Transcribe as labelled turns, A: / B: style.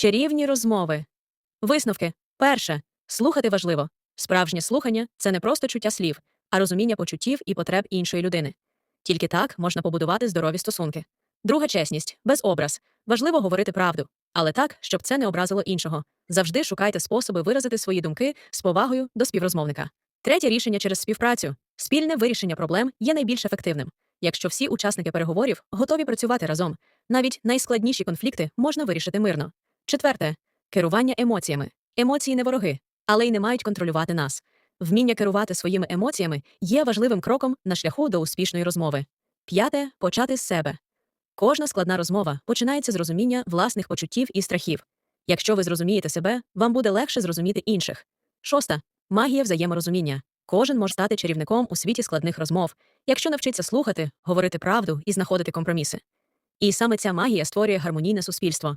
A: Чарівні розмови. Висновки. Перше. Слухати важливо. Справжнє слухання це не просто чуття слів, а розуміння почуттів і потреб іншої людини. Тільки так можна побудувати здорові стосунки. Друга чесність без образ. Важливо говорити правду, але так, щоб це не образило іншого. Завжди шукайте способи виразити свої думки з повагою до співрозмовника. Третє рішення через співпрацю. Спільне вирішення проблем є найбільш ефективним. Якщо всі учасники переговорів готові працювати разом, навіть найскладніші конфлікти можна вирішити мирно. Четверте керування емоціями. Емоції не вороги, але й не мають контролювати нас. Вміння керувати своїми емоціями є важливим кроком на шляху до успішної розмови. П'яте почати з себе. Кожна складна розмова починається з розуміння власних почуттів і страхів. Якщо ви зрозумієте себе, вам буде легше зрозуміти інших. Шоста магія взаєморозуміння. Кожен може стати чарівником у світі складних розмов, якщо навчиться слухати, говорити правду і знаходити компроміси. І саме ця магія створює гармонійне суспільство,